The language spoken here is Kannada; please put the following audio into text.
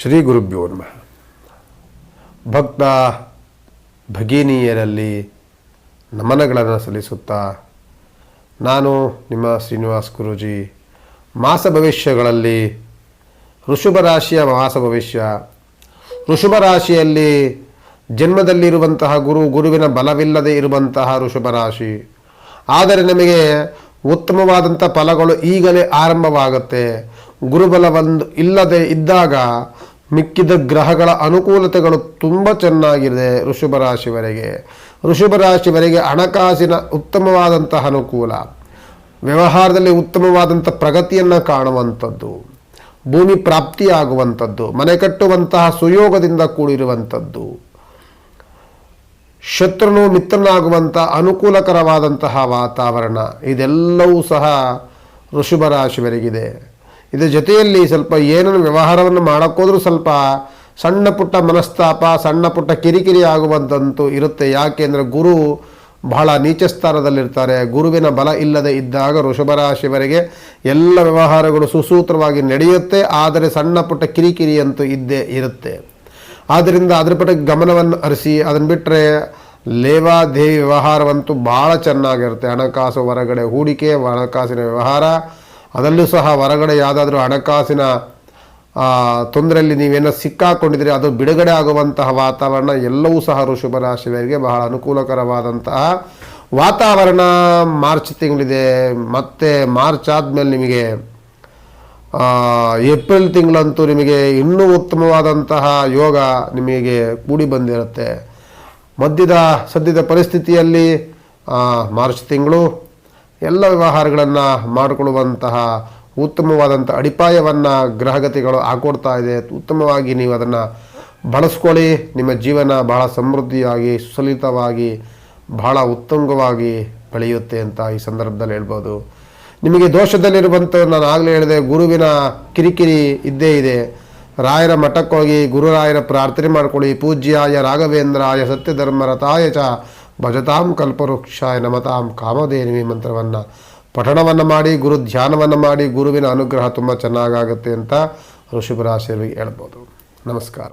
ಶ್ರೀ ಗುರುಭ್ಯೋ ನಮಃ. ಭಕ್ತ ಭಗಿನಿಯರಲ್ಲಿ ನಮನಗಳನ್ನು ಸಲ್ಲಿಸುತ್ತಾ ನಾನು ನಿಮ್ಮ ಶ್ರೀನಿವಾಸ್ ಗುರೂಜಿ, ಮಾಸ ಭವಿಷ್ಯಗಳಲ್ಲಿ ಋಷಭ ರಾಶಿಯ ಮಾಸ ಭವಿಷ್ಯ. ಋಷಭ ರಾಶಿಯಲ್ಲಿ ಜನ್ಮದಲ್ಲಿರುವಂತಹ ಗುರು ಗುರುವಿನ ಬಲವಿಲ್ಲದೆ ಇರುವಂತಹ ಋಷಭ ರಾಶಿ. ಆದರೆ ನಮಗೆ ಉತ್ತಮವಾದಂಥ ಫಲಗಳು ಈಗಲೇ ಆರಂಭವಾಗುತ್ತೆ. ಗುರುಬಲ ಒಂದು ಇಲ್ಲದೆ ಇದ್ದಾಗ ಮಿಕ್ಕಿದ ಗ್ರಹಗಳ ಅನುಕೂಲತೆಗಳು ತುಂಬ ಚೆನ್ನಾಗಿದೆ ಋಷಭ ರಾಶಿವರೆಗೆ ಋಷಭ ರಾಶಿವರೆಗೆ ಹಣಕಾಸಿನ ಉತ್ತಮವಾದಂತಹ ಅನುಕೂಲ, ವ್ಯವಹಾರದಲ್ಲಿ ಉತ್ತಮವಾದಂಥ ಪ್ರಗತಿಯನ್ನು ಕಾಣುವಂಥದ್ದು, ಭೂಮಿ ಪ್ರಾಪ್ತಿಯಾಗುವಂಥದ್ದು, ಮನೆ ಕಟ್ಟುವಂತಹ ಸುಯೋಗದಿಂದ ಕೂಡಿರುವಂಥದ್ದು, ಶತ್ರುನು ಮಿತ್ರನಾಗುವಂಥ ಅನುಕೂಲಕರವಾದಂತಹ ವಾತಾವರಣ, ಇದೆಲ್ಲವೂ ಸಹ ಋಷಭ ರಾಶಿವರೆಗಿದೆ ಇದರ ಜೊತೆಯಲ್ಲಿ ಸ್ವಲ್ಪ ಏನನ್ನು ವ್ಯವಹಾರವನ್ನು ಮಾಡೋಕ್ಕೋದ್ರೂ ಸ್ವಲ್ಪ ಸಣ್ಣ ಪುಟ್ಟ ಮನಸ್ತಾಪ, ಸಣ್ಣ ಪುಟ್ಟ ಕಿರಿಕಿರಿ ಆಗುವಂಥದ್ದು ಇರುತ್ತೆ. ಯಾಕೆಂದರೆ ಗುರು ಬಹಳ ನೀಚ ಸ್ಥಾನದಲ್ಲಿರ್ತಾರೆ ಗುರುವಿನ ಬಲ ಇಲ್ಲದೆ ಇದ್ದಾಗ ಋಷಭ ರಾಶಿವರೆಗೆ ಎಲ್ಲ ವ್ಯವಹಾರಗಳು ಸುಸೂತ್ರವಾಗಿ ನಡೆಯುತ್ತೆ. ಆದರೆ ಸಣ್ಣ ಪುಟ್ಟ ಕಿರಿಕಿರಿ ಅಂತೂ ಇದ್ದೇ ಇರುತ್ತೆ. ಆದ್ದರಿಂದ ಅದರ ಪಟ್ಟ ಗಮನವನ್ನು ಅರಿಸಿ ಅದನ್ನು ಬಿಟ್ಟರೆ ಲೇವಾದೇವಿ ವ್ಯವಹಾರವಂತೂ ಭಾಳ ಚೆನ್ನಾಗಿರುತ್ತೆ. ಹಣಕಾಸು ಹೊರಗಡೆ ಹೂಡಿಕೆ, ಹಣಕಾಸಿನ ವ್ಯವಹಾರ ಅದರಲ್ಲೂ ಸಹ ಹೊರಗಡೆ ಯಾವುದಾದ್ರೂ ಹಣಕಾಸಿನ ತೊಂದರೆಯಲ್ಲಿ ನೀವೇನೋ ಸಿಕ್ಕಾಕೊಂಡಿದ್ರೆ ಅದು ಬಿಡುಗಡೆ ಆಗುವಂತಹ ವಾತಾವರಣ ಎಲ್ಲವೂ ಸಹ ಋಷಭ ರಾಶಿಯವರಿಗೆ ಬಹಳ ಅನುಕೂಲಕರವಾದಂತಹ ವಾತಾವರಣ. ಮಾರ್ಚ್ ತಿಂಗಳಿದೆ, ಮತ್ತು ಮಾರ್ಚ್ ಆದಮೇಲೆ ನಿಮಗೆ ಏಪ್ರಿಲ್ ತಿಂಗಳಂತೂ ನಿಮಗೆ ಇನ್ನೂ ಉತ್ತಮವಾದಂತಹ ಯೋಗ ನಿಮಗೆ ಕೂಡಿ ಬಂದಿರುತ್ತೆ. ಮಧ್ಯದ, ಸದ್ಯದ ಪರಿಸ್ಥಿತಿಯಲ್ಲಿ ಮಾರ್ಚ್ ತಿಂಗಳು ಎಲ್ಲ ವ್ಯವಹಾರಗಳನ್ನು ಮಾಡಿಕೊಳ್ಳುವಂತಹ ಉತ್ತಮವಾದಂಥ ಅಡಿಪಾಯವನ್ನು ಗ್ರಹಗತಿಗಳು ಹಾಕೊಡ್ತಾ ಇದೆ. ಉತ್ತಮವಾಗಿ ನೀವು ಅದನ್ನು ಬಳಸ್ಕೊಳ್ಳಿ. ನಿಮ್ಮ ಜೀವನ ಬಹಳ ಸಮೃದ್ಧಿಯಾಗಿ, ಸುಸಲಿತವಾಗಿ, ಬಹಳ ಉತ್ತುಂಗವಾಗಿ ಬೆಳೆಯುತ್ತೆ ಅಂತ ಈ ಸಂದರ್ಭದಲ್ಲಿ ಹೇಳ್ಬೋದು. ನಿಮಗೆ ದೋಷದಲ್ಲಿರುವಂಥ ನಾನು ಆಗಲೇ ಹೇಳಿದೆ, ಗುರುವಿನ ಕಿರಿಕಿರಿ ಇದ್ದೇ ಇದೆ. ರಾಯರ ಮಠಕ್ಕೋಗಿ ಗುರುರಾಯರ ಪ್ರಾರ್ಥನೆ ಮಾಡ್ಕೊಳ್ಳಿ. ಪೂಜ್ಯಾಯ ರಾಘವೇಂದ್ರಾಯ ಸತ್ಯಧರ್ಮರತಾಯ ಚ ಭಜತಾಂ ಕಲ್ಪವೃಕ್ಷಾಯ ನಮತಾಂ ಕಾಮಧೇನುವಿ ಮಂತ್ರವನ್ನು. ಪಠಣವನ್ನು ಮಾಡಿ, ಗುರು ಧ್ಯಾನವನ್ನು ಮಾಡಿ, ಗುರುವಿನ ಅನುಗ್ರಹ ತುಂಬ ಚೆನ್ನಾಗಾಗುತ್ತೆ ಅಂತ ಋಷಭ ರಾಶಿಯವರಿಗೆ ಹೇಳ್ಬೋದು. ನಮಸ್ಕಾರ.